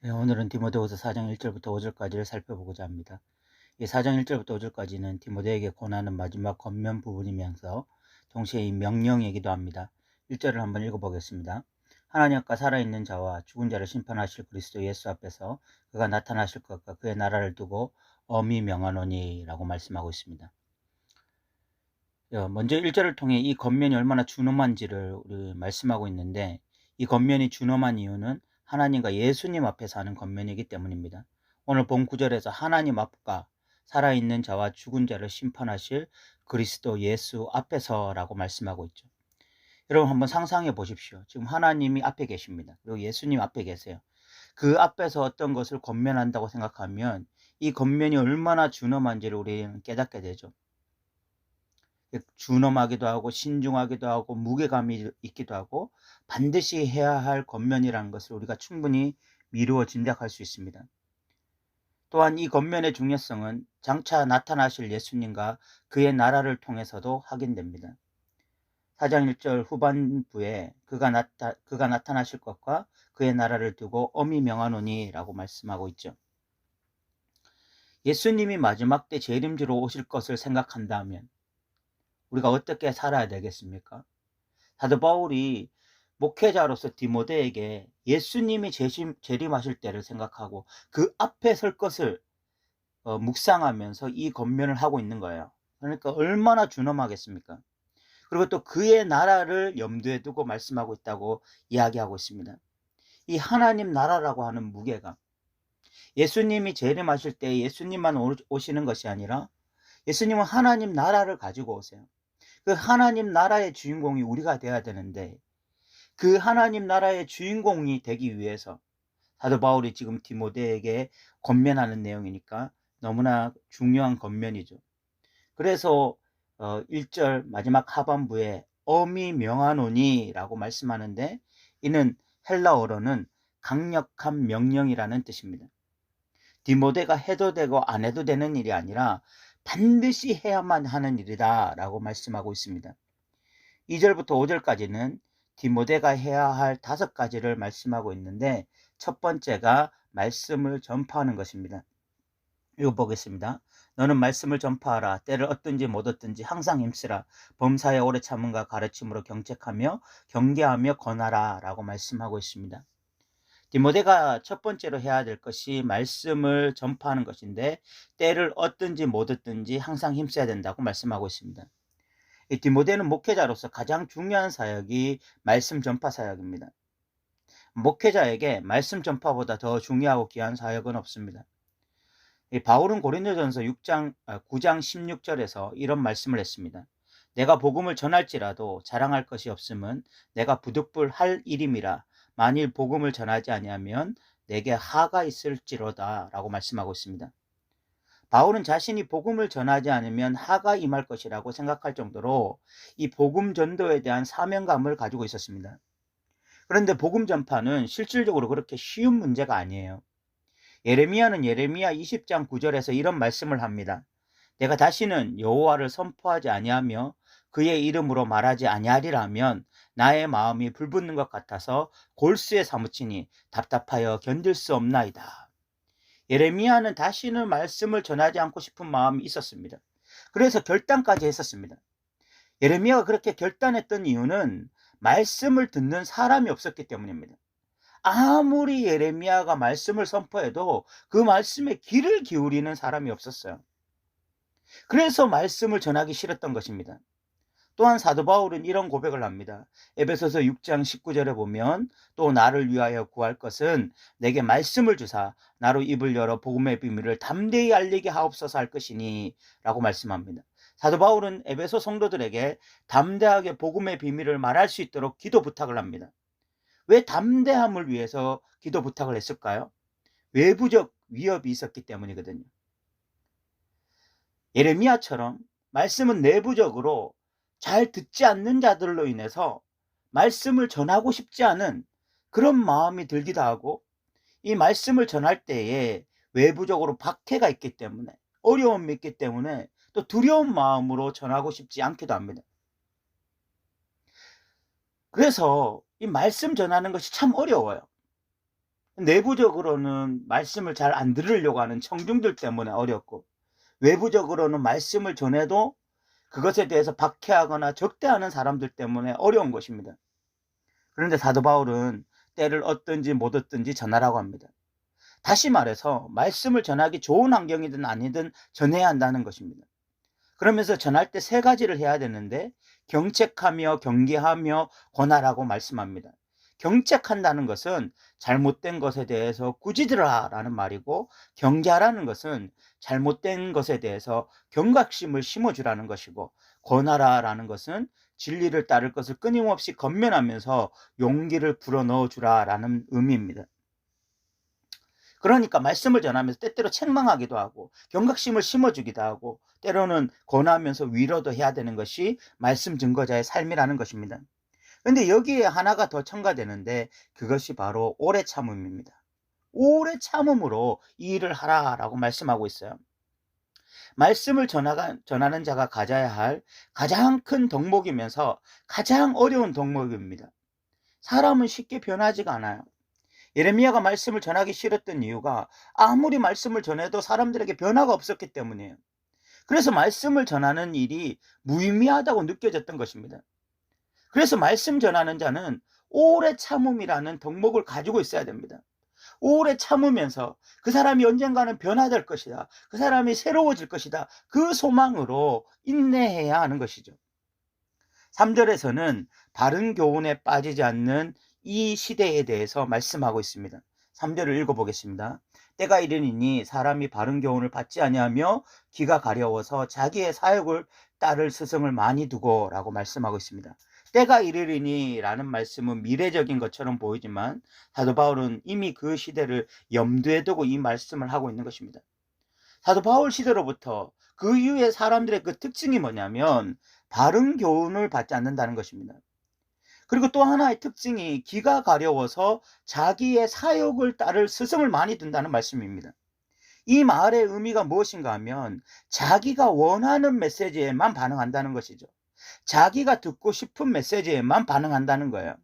네, 오늘은 디모데후서 4장 1절부터 5절까지를 살펴보고자 합니다. 이 4장 1절부터 5절까지는 디모데에게 권하는 마지막 겉면 부분이면서 동시에 이 명령이기도 합니다. 1절을 한번 읽어보겠습니다. 하나님 앞과 살아있는 자와 죽은 자를 심판하실 그리스도 예수 앞에서 그가 나타나실 것과 그의 나라를 두고 엄히 명하노니 라고 말씀하고 있습니다. 어, 먼저 1절을 통해 이 겉면이 얼마나 준엄한지를 우리 말씀하고 있는데 이 겉면이 준엄한 이유는 하나님과 예수님 앞에서 하는 겉면이기 때문입니다. 오늘 본 구절에서 하나님 앞과 살아있는 자와 죽은 자를 심판하실 그리스도 예수 앞에서라고 말씀하고 있죠. 여러분 한번 상상해 보십시오. 지금 하나님이 앞에 계십니다. 그리고 예수님 앞에 계세요. 그 앞에서 어떤 것을 권면한다고 생각하면 이 겉면이 얼마나 준엄한지를 우리는 깨닫게 되죠. 준엄하기도 하고 신중하기도 하고 무게감이 있기도 하고 반드시 해야 할 겉면이라는 것을 우리가 충분히 미루어 짐작할 수 있습니다. 또한 이 겉면의 중요성은 장차 나타나실 예수님과 그의 나라를 통해서도 확인됩니다. 4장 1절 후반부에 그가, 나타, 그가 나타나실 것과 그의 나라를 두고 엄히 명하노니 라고 말씀하고 있죠. 예수님이 마지막 때 재림주로 오실 것을 생각한다면 우리가 어떻게 살아야 되겠습니까? 사도 바울이 목회자로서 디모데에게 예수님이 재심, 재림하실 때를 생각하고 그 앞에 설 것을 어, 묵상하면서 이 겉면을 하고 있는 거예요. 그러니까 얼마나 준엄하겠습니까? 그리고 또 그의 나라를 염두에 두고 말씀하고 있다고 이야기하고 있습니다. 이 하나님 나라라고 하는 무게가 예수님이 재림하실 때 예수님만 오시는 것이 아니라 예수님은 하나님 나라를 가지고 오세요. 그 하나님 나라의 주인공이 우리가 되어야 되는데 그 하나님 나라의 주인공이 되기 위해서 사도 바울이 지금 디모데에게 권면하는 내용이니까 너무나 중요한 권면이죠. 그래서 1절 어, 마지막 하반부에 어미 명하노니 라고 말씀하는데 이는 헬라어로는 강력한 명령이라는 뜻입니다. 디모데가 해도 되고 안 해도 되는 일이 아니라 반드시 해야만 하는 일이다 라고 말씀하고 있습니다. 2절부터 5절까지는 디모데가 해야 할 다섯 가지를 말씀하고 있는데 첫 번째가 말씀을 전파하는 것입니다. 읽어보겠습니다. 너는 말씀을 전파하라. 때를 얻든지 못 얻든지 항상 힘쓰라. 범사에 오래 참음과 가르침으로 경책하며 경계하며 권하라 라고 말씀하고 있습니다. 디모데가 첫 번째로 해야 될 것이 말씀을 전파하는 것인데 때를 얻든지 못 얻든지 항상 힘써야 된다고 말씀하고 있습니다. 디모데는 목회자로서 가장 중요한 사역이 말씀 전파 사역입니다. 목회자에게 말씀 전파보다 더 중요하고 귀한 사역은 없습니다. 바울은 고린도전서 6장 9장 16절에서 이런 말씀을 했습니다. 내가 복음을 전할지라도 자랑할 것이 없음은 내가 부득불 할 일임이라 만일 복음을 전하지 아니하면 내게 하가 있을지로다 라고 말씀하고 있습니다. 바울은 자신이 복음을 전하지 않으면 하가 임할 것이라고 생각할 정도로 이 복음 전도에 대한 사명감을 가지고 있었습니다. 그런데 복음 전파는 실질적으로 그렇게 쉬운 문제가 아니에요. 예레미야는 예레미야 20장 9절에서 이런 말씀을 합니다. 내가 다시는 여호와를 선포하지 아니하며 그의 이름으로 말하지 아니하리라면 나의 마음이 불붙는 것 같아서 골수에 사무치니 답답하여 견딜 수 없나이다. 예레미야는 다시는 말씀을 전하지 않고 싶은 마음이 있었습니다. 그래서 결단까지 했었습니다. 예레미야가 그렇게 결단했던 이유는 말씀을 듣는 사람이 없었기 때문입니다. 아무리 예레미야가 말씀을 선포해도 그 말씀에 귀를 기울이는 사람이 없었어요. 그래서 말씀을 전하기 싫었던 것입니다. 또한 사도 바울은 이런 고백을 합니다. 에베소서 6장 19절에 보면 또 나를 위하여 구할 것은 내게 말씀을 주사 나로 입을 열어 복음의 비밀을 담대히 알리게 하옵소서 할 것이니 라고 말씀합니다. 사도 바울은 에베소 성도들에게 담대하게 복음의 비밀을 말할 수 있도록 기도 부탁을 합니다. 왜 담대함을 위해서 기도 부탁을 했을까요? 외부적 위협이 있었기 때문이거든요. 예레미야처럼 말씀은 내부적으로 잘 듣지 않는 자들로 인해서 말씀을 전하고 싶지 않은 그런 마음이 들기도 하고 이 말씀을 전할 때에 외부적으로 박해가 있기 때문에 어려움이 있기 때문에 또 두려운 마음으로 전하고 싶지 않기도 합니다. 그래서 이 말씀 전하는 것이 참 어려워요. 내부적으로는 말씀을 잘 안 들으려고 하는 청중들 때문에 어렵고 외부적으로는 말씀을 전해도 그것에 대해서 박해하거나 적대하는 사람들 때문에 어려운 것입니다. 그런데 사도 바울은 때를 얻든지 못 얻든지 전하라고 합니다. 다시 말해서 말씀을 전하기 좋은 환경이든 아니든 전해야 한다는 것입니다. 그러면서 전할 때 세 가지를 해야 되는데 경책하며 경계하며 권하라고 말씀합니다. 경책한다는 것은 잘못된 것에 대해서 꾸짖으라라는 말이고 경계하라는 것은 잘못된 것에 대해서 경각심을 심어주라는 것이고 권하라라는 것은 진리를 따를 것을 끊임없이 건면하면서 용기를 불어넣어 주라라는 의미입니다. 그러니까 말씀을 전하면서 때때로 책망하기도 하고 경각심을 심어주기도 하고 때로는 권하면서 위로도 해야 되는 것이 말씀 증거자의 삶이라는 것입니다. 근데 여기에 하나가 더 첨가되는데 그것이 바로 오래 참음입니다. 오래 참음으로 이 일을 하라라고 말씀하고 있어요. 말씀을 전하가, 전하는 자가 가져야 할 가장 큰 덕목이면서 가장 어려운 덕목입니다. 사람은 쉽게 변하지가 않아요. 예레미야가 말씀을 전하기 싫었던 이유가 아무리 말씀을 전해도 사람들에게 변화가 없었기 때문이에요. 그래서 말씀을 전하는 일이 무의미하다고 느껴졌던 것입니다. 그래서 말씀 전하는 자는 오래 참음이라는 덕목을 가지고 있어야 됩니다. 오래 참으면서 그 사람이 언젠가는 변화될 것이다. 그 사람이 새로워질 것이다. 그 소망으로 인내해야 하는 것이죠. 3절에서는 바른 교훈에 빠지지 않는 이 시대에 대해서 말씀하고 있습니다. 3절을 읽어보겠습니다. 때가 이르니니 사람이 바른 교훈을 받지 아니하며 귀가 가려워서 자기의 사역을 따를 스승을 많이 두고 라고 말씀하고 있습니다. 때가 이르리니 라는 말씀은 미래적인 것처럼 보이지만 사도 바울은 이미 그 시대를 염두에 두고 이 말씀을 하고 있는 것입니다. 사도 바울 시대로부터 그 이후에 사람들의 그 특징이 뭐냐면 바른 교훈을 받지 않는다는 것입니다. 그리고 또 하나의 특징이 기가 가려워서 자기의 사욕을 따를 스승을 많이 둔다는 말씀입니다. 이 말의 의미가 무엇인가 하면 자기가 원하는 메시지에만 반응한다는 것이죠. 자기가 듣고 싶은 메시지에만 반응한다는 거예요.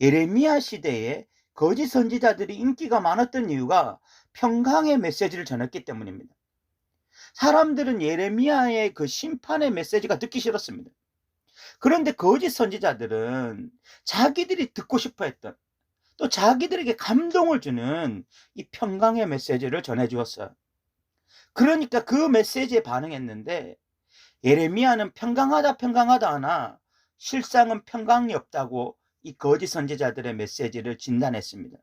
예레미야 시대에 거짓 선지자들이 인기가 많았던 이유가 평강의 메시지를 전했기 때문입니다. 사람들은 예레미야의 그 심판의 메시지가 듣기 싫었습니다. 그런데 거짓 선지자들은 자기들이 듣고 싶어 했던 또 자기들에게 감동을 주는 이 평강의 메시지를 전해 주었어요. 그러니까 그 메시지에 반응했는데 예레미야는 평강하다 평강하다 하나 실상은 평강이 없다고 이 거짓 선지자들의 메시지를 진단했습니다.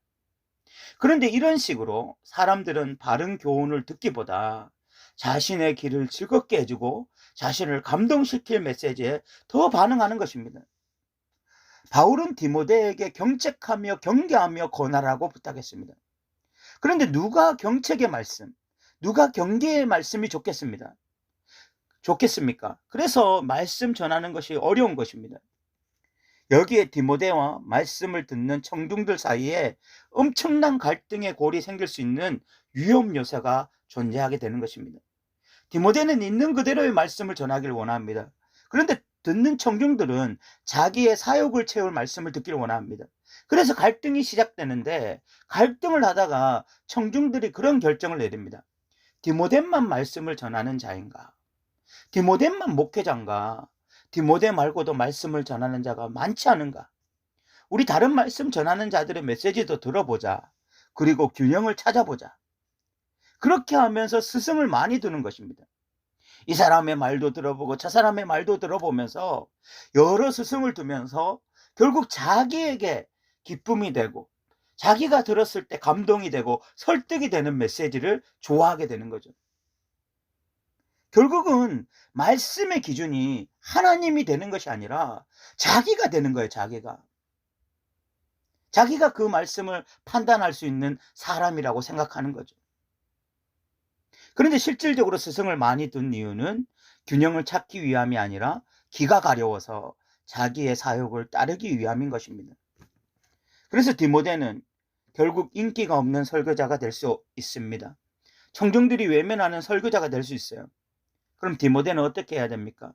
그런데 이런 식으로 사람들은 바른 교훈을 듣기보다 자신의 길을 즐겁게 해주고 자신을 감동시킬 메시지에 더 반응하는 것입니다. 바울은 디모데에게 경책하며 경계하며 권하라고 부탁했습니다. 그런데 누가 경책의 말씀, 누가 경계의 말씀이 좋겠습니다. 좋겠습니까? 그래서 말씀 전하는 것이 어려운 것입니다. 여기에 디모데와 말씀을 듣는 청중들 사이에 엄청난 갈등의 골이 생길 수 있는 위험 요소가 존재하게 되는 것입니다. 디모데는 있는 그대로의 말씀을 전하기를 원합니다. 그런데 듣는 청중들은 자기의 사욕을 채울 말씀을 듣기를 원합니다. 그래서 갈등이 시작되는데 갈등을 하다가 청중들이 그런 결정을 내립니다. 디모데만 말씀을 전하는 자인가? 디모데만 목회자인가? 디모데 말고도 말씀을 전하는 자가 많지 않은가? 우리 다른 말씀 전하는 자들의 메시지도 들어보자. 그리고 균형을 찾아보자. 그렇게 하면서 스승을 많이 두는 것입니다. 이 사람의 말도 들어보고 저 사람의 말도 들어보면서 여러 스승을 두면서 결국 자기에게 기쁨이 되고 자기가 들었을 때 감동이 되고 설득이 되는 메시지를 좋아하게 되는 거죠. 결국은 말씀의 기준이 하나님이 되는 것이 아니라 자기가 되는 거예요, 자기가. 자기가 그 말씀을 판단할 수 있는 사람이라고 생각하는 거죠. 그런데 실질적으로 스승을 많이 둔 이유는 균형을 찾기 위함이 아니라 기가 가려워서 자기의 사욕을 따르기 위함인 것입니다. 그래서 디모데는 결국 인기가 없는 설교자가 될 수 있습니다. 청중들이 외면하는 설교자가 될 수 있어요. 그럼 디모데는 어떻게 해야 됩니까?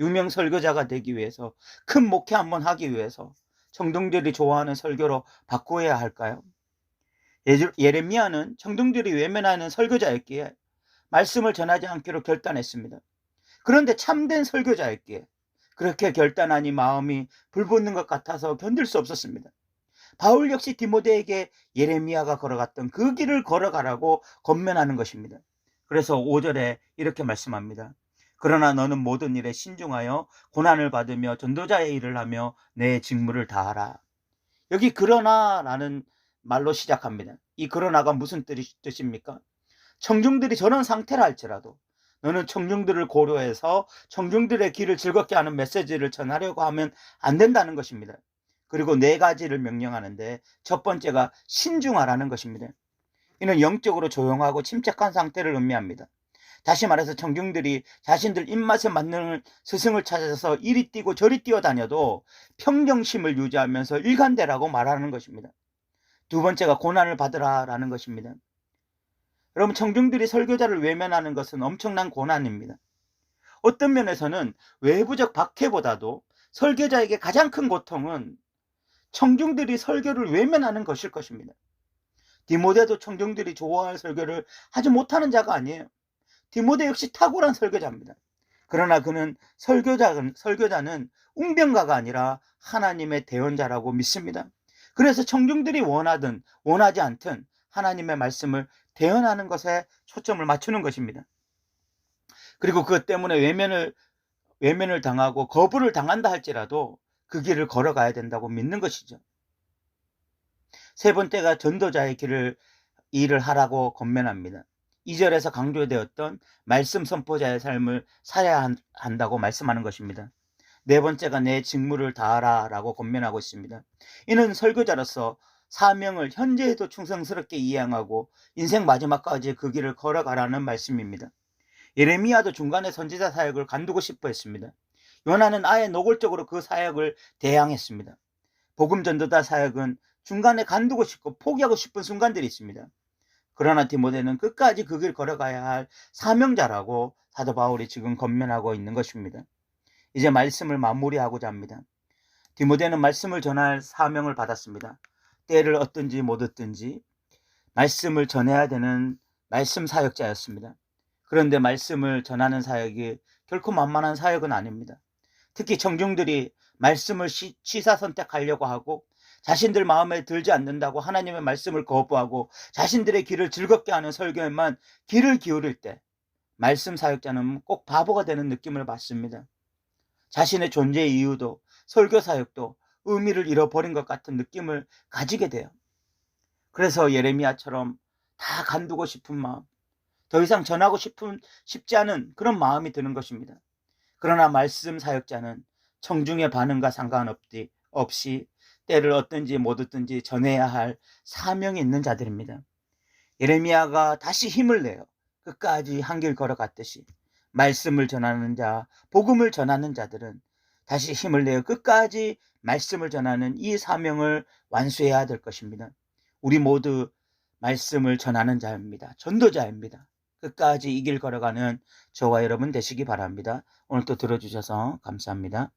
유명 설교자가 되기 위해서 큰 목회 한번 하기 위해서 청중들이 좋아하는 설교로 바꾸어야 할까요? 예- 예레미야는 청중들이 외면하는 설교자였기에 말씀을 전하지 않기로 결단했습니다. 그런데 참된 설교자였기에 그렇게 결단하니 마음이 불붙는 것 같아서 견딜 수 없었습니다. 바울 역시 디모데에게 예레미야가 걸어갔던 그 길을 걸어가라고 권면하는 것입니다. 그래서 5절에 이렇게 말씀합니다. 그러나 너는 모든 일에 신중하여 고난을 받으며 전도자의 일을 하며 내 직무를 다하라. 여기 그러나라는 말로 시작합니다. 이 그러나가 무슨 뜻입니까? 청중들이 저런 상태라 할지라도 너는 청중들을 고려해서 청중들의 길을 즐겁게 하는 메시지를 전하려고 하면 안 된다는 것입니다. 그리고 네 가지를 명령하는데 첫 번째가 신중하라는 것입니다. 이는 영적으로 조용하고 침착한 상태를 의미합니다. 다시 말해서 청중들이 자신들 입맛에 맞는 스승을 찾아서 이리 뛰고 저리 뛰어다녀도 평정심을 유지하면서 일관되라고 말하는 것입니다. 두 번째가 고난을 받으라라는 것입니다. 여러분 청중들이 설교자를 외면하는 것은 엄청난 고난입니다. 어떤 면에서는 외부적 박해보다도 설교자에게 가장 큰 고통은 청중들이 설교를 외면하는 것일 것입니다. 디모데도 청중들이 좋아할 설교를 하지 못하는 자가 아니에요. 디모데 역시 탁월한 설교자입니다. 그러나 그는 설교자는, 설교자는 웅변가가 아니라 하나님의 대언자라고 믿습니다. 그래서 청중들이 원하든 원하지 않든 하나님의 말씀을 대언하는 것에 초점을 맞추는 것입니다. 그리고 그것 때문에 외면을 외면을 당하고 거부를 당한다 할지라도 그 길을 걸어가야 된다고 믿는 것이죠. 세 번째가 전도자의 길을 일을 하라고 권면합니다. 2절에서 강조되었던 말씀 선포자의 삶을 살아야 한- 한다고 말씀하는 것입니다. 네 번째가 내 직무를 다하라 라고 권면하고 있습니다. 이는 설교자로서 사명을 현재에도 충성스럽게 이행하고 인생 마지막까지 그 길을 걸어가라는 말씀입니다. 예레미야도 중간에 선지자 사역을 간두고 싶어 했습니다. 요나는 아예 노골적으로 그 사역을 대항했습니다. 복음 전도자 사역은 중간에 간두고 싶고 포기하고 싶은 순간들이 있습니다. 그러나 디모데는 끝까지 그 길 걸어가야 할 사명자라고 사도 바울이 지금 권면하고 있는 것입니다. 이제 말씀을 마무리하고자 합니다. 디모데는 말씀을 전할 사명을 받았습니다. 때를 얻든지 못 얻든지 말씀을 전해야 되는 말씀 사역자였습니다. 그런데 말씀을 전하는 사역이 결코 만만한 사역은 아닙니다. 특히 청중들이 말씀을 시, 취사 선택하려고 하고 자신들 마음에 들지 않는다고 하나님의 말씀을 거부하고 자신들의 길을 즐겁게 하는 설교에만 귀를 기울일 때 말씀 사역자는 꼭 바보가 되는 느낌을 받습니다. 자신의 존재 이유도 설교 사역도 의미를 잃어버린 것 같은 느낌을 가지게 돼요. 그래서 예레미야처럼 다 간두고 싶은 마음, 더 이상 전하고 싶은 싶지 않은 그런 마음이 드는 것입니다. 그러나 말씀 사역자는 청중의 반응과 상관없이 없이 때를 얻든지 못 얻든지 전해야 할 사명이 있는 자들입니다. 예레미야가 다시 힘을 내요. 끝까지 한길 걸어갔듯이 말씀을 전하는 자, 복음을 전하는 자들은 다시 힘을 내어 끝까지 말씀을 전하는 이 사명을 완수해야 될 것입니다. 우리 모두 말씀을 전하는 자입니다. 전도자입니다. 끝까지 이 길 걸어가는 저와 여러분 되시기 바랍니다. 오늘 또 들어주셔서 감사합니다.